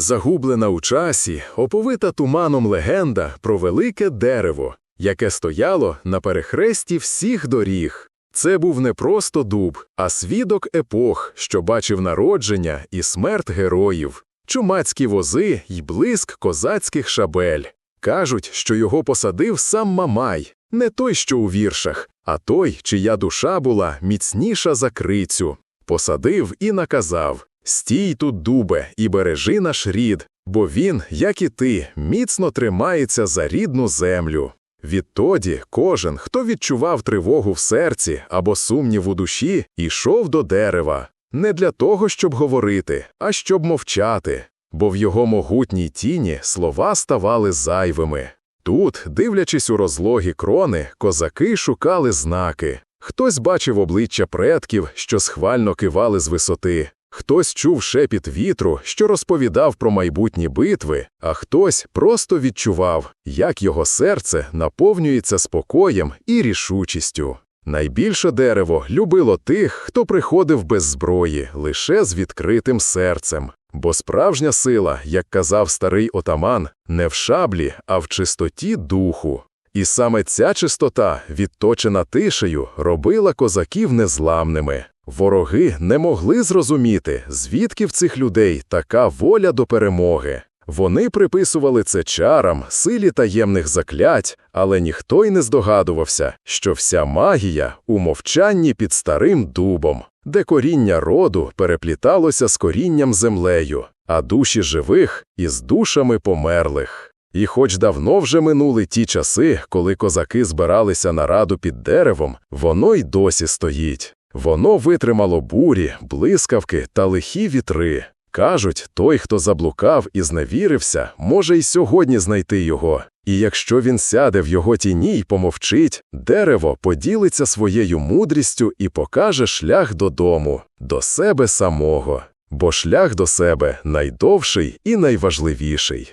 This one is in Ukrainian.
Загублена у часі, оповита туманом легенда про велике дерево, яке стояло на перехресті всіх доріг. Це був не просто дуб, а свідок епох, що бачив народження і смерть героїв, чумацькі вози й блиск козацьких шабель. Кажуть, що його посадив сам Мамай, не той, що у віршах, а той, чия душа була міцніша за крицю. Посадив і наказав Стій тут, дубе, і бережи наш рід, бо він, як і ти, міцно тримається за рідну землю. Відтоді кожен, хто відчував тривогу в серці або сумнів у душі, йшов до дерева. Не для того, щоб говорити, а щоб мовчати, бо в його могутній тіні слова ставали зайвими. Тут, дивлячись у розлогі крони, козаки шукали знаки. Хтось бачив обличчя предків, що схвально кивали з висоти, хтось чув шепіт вітру, що розповідав про майбутні битви, а хтось просто відчував, як його серце наповнюється спокоєм і рішучістю. Найбільше дерево любило тих, хто приходив без зброї, лише з відкритим серцем. Бо справжня сила, як казав старий отаман, не в шаблі, а в чистоті духу. І саме ця чистота, відточена тишею, робила козаків незламними. Вороги не могли зрозуміти, звідки в цих людей така воля до перемоги. Вони приписували це чарам, силі таємних заклять, але ніхто й не здогадувався, що вся магія у мовчанні під старим дубом, де коріння роду перепліталося з корінням землею, а душі живих із душами померлих. І хоч давно вже минули ті часи, коли козаки збиралися на раду під деревом, воно й досі стоїть. Воно витримало бурі, блискавки та лихі вітри. Кажуть, той, хто заблукав і зневірився, може й сьогодні знайти його. І якщо він сяде в його тіні й помовчить, дерево поділиться своєю мудрістю і покаже шлях додому, до себе самого. Бо шлях до себе найдовший і найважливіший.